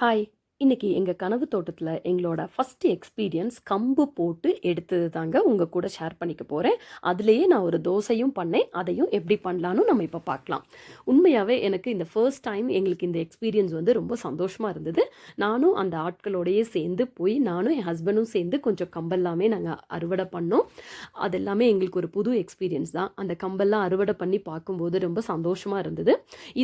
Hi. இன்றைக்கி எங்கள் கனவு தோட்டத்தில் எங்களோட ஃபஸ்ட் எக்ஸ்பீரியன்ஸ் கம்பு போட்டு எடுத்தது தாங்க உங்கள் கூட ஷேர் பண்ணிக்க போகிறேன் அதுலேயே நான் ஒரு தோசையும் பண்ணேன். அதையும் எப்படி பண்ணலான்னு நம்ம இப்போ பார்க்கலாம். உண்மையாகவே எனக்கு இந்த ஃபர்ஸ்ட் டைம் எங்களுக்கு இந்த எக்ஸ்பீரியன்ஸ் வந்து ரொம்ப சந்தோஷமாக இருந்தது. நானும் அந்த ஆட்களோடையே சேர்ந்து போய் நானும் என் ஹஸ்பண்டும் சேர்ந்து கொஞ்சம் கம்பெல்லாமே நாங்கள் அறுவடை பண்ணோம். அது எல்லாமே எங்களுக்கு ஒரு புது எக்ஸ்பீரியன்ஸ் தான். அந்த கம்பெல்லாம் அறுவடை பண்ணி பார்க்கும்போது ரொம்ப சந்தோஷமாக இருந்தது.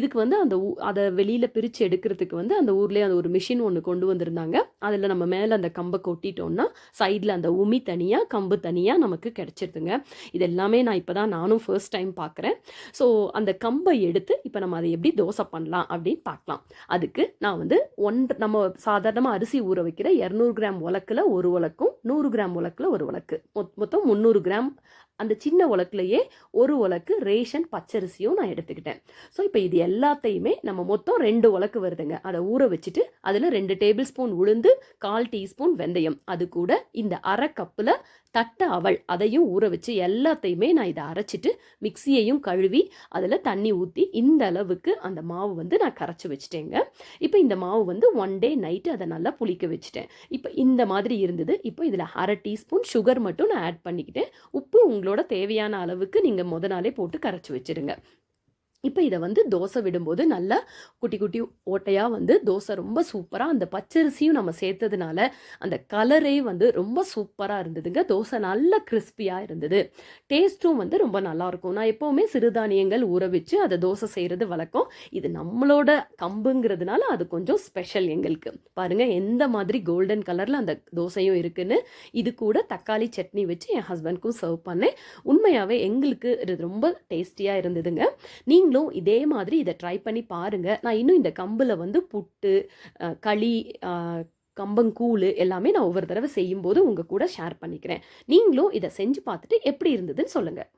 இதுக்கு வந்து அந்த ஊ அதை வெளியில் பிரித்து எடுக்கிறதுக்கு வந்து அந்த ஊர்லேயே அந்த ஒரு மிஷின் ஒன்று கொண்டு வந்திருந்தாங்க. அதில் நம்ம மேலே அந்த கம்பை கொட்டிட்டோம்னா சைடில் அந்த உமி தனியாக கம்பு தனியாக நமக்கு கிடச்சிருதுங்க. இது எல்லாமே நான் இப்போ தான் நானும் ஃபர்ஸ்ட் டைம் பார்க்குறேன் ஸோ அந்த கம்பை எடுத்து இப்போ நம்ம அதை எப்படி தோசை பண்ணலாம் அப்படின்னு பார்க்கலாம். அதுக்கு நான் வந்து ஒன் நம்ம சாதாரணமாக அரிசி ஊற வைக்கிற இரநூறு கிராம் உலக்கில் ஒரு உலக்கும் நூறு கிராம் உலக்கில் ஒரு உலக்கு. மொத்தம் முந்நூறு கிராம் அந்த சின்ன உலக்குலையே ஒரு உலக்கு ரேஷன் பச்சரிசியும் நான் எடுத்துக்கிட்டேன். ஸோ இப்போ இது எல்லாத்தையுமே நம்ம மொத்தம் ரெண்டு உலக்கு வருதுங்க. அதை ஊற வச்சுட்டு அதில் ரெண்டு டேபிள் ஸ்பூன் உளுந்து கால் டீஸ்பூன் வெந்தயம். அது கூட இந்த அரை கப்பில் தட்ட அவள் அதையும் ஊற வச்சு எல்லாத்தையுமே நான் இதை அரைச்சிட்டு மிக்சியையும் கழுவி அதில் தண்ணி ஊற்றி இந்த அளவுக்கு அந்த மாவு வந்து நான் கரைச்சி வச்சுட்டேங்க. இப்போ இந்த மாவு வந்து ஒன் டே நைட்டு அதை நல்லா புளிக்க வச்சுட்டேன். இப்போ இந்த மாதிரி இருந்தது. இப்போ இதில் அரை டீஸ்பூன் சுகர் மட்டும் நான் ஆட் பண்ணிக்கிட்டேன். உப்பு உங்களோட தேவையான அளவுக்கு நீங்கள் முத நாளே போட்டு கரைச்சி வச்சிருங்க. இப்போ இதை வந்து தோசை விடும்போது நல்லா குட்டி குட்டி ஓட்டையாக வந்து தோசை ரொம்ப சூப்பராக அந்த பச்சரிசியும் நம்ம சேர்த்ததுனால அந்த கலரே வந்து ரொம்ப சூப்பராக இருந்ததுங்க. தோசை நல்ல கிறிஸ்பியாக இருந்தது. டேஸ்ட்டும் வந்து ரொம்ப நல்லாயிருக்கும் நான் எப்போவுமே சிறுதானியங்கள் ஊற வச்சு அதை தோசை செய்கிறது வழக்கம். இது நம்மளோட கம்புங்கிறதுனால அது கொஞ்சம் ஸ்பெஷல் எங்களுக்கு. பாருங்கள் எந்த மாதிரி கோல்டன் கலரில் அந்த தோசையும் இருக்குன்னு. இது கூட தக்காளி சட்னி வச்சு என் ஹஸ்பண்ட்க்கும் சர்வ் பண்ணேன். உண்மையாகவே எங்களுக்கு இது ரொம்ப டேஸ்டியாக இருந்ததுங்க. நீங்கள் நீங்களும் இதே மாதிரி இதை ட்ரை பண்ணி பாருங்கள் நான் இன்னும் இந்த கம்பில் வந்து புட்டு களி கம்பங்கூழ் எல்லாமே நான் ஒவ்வொரு தடவை செய்யும்போது உங்கள் கூட ஷேர் பண்ணிக்கிறேன். நீங்களும் இதை செஞ்சு பார்த்துட்டு எப்படி இருந்ததுன்னு சொல்லுங்கள்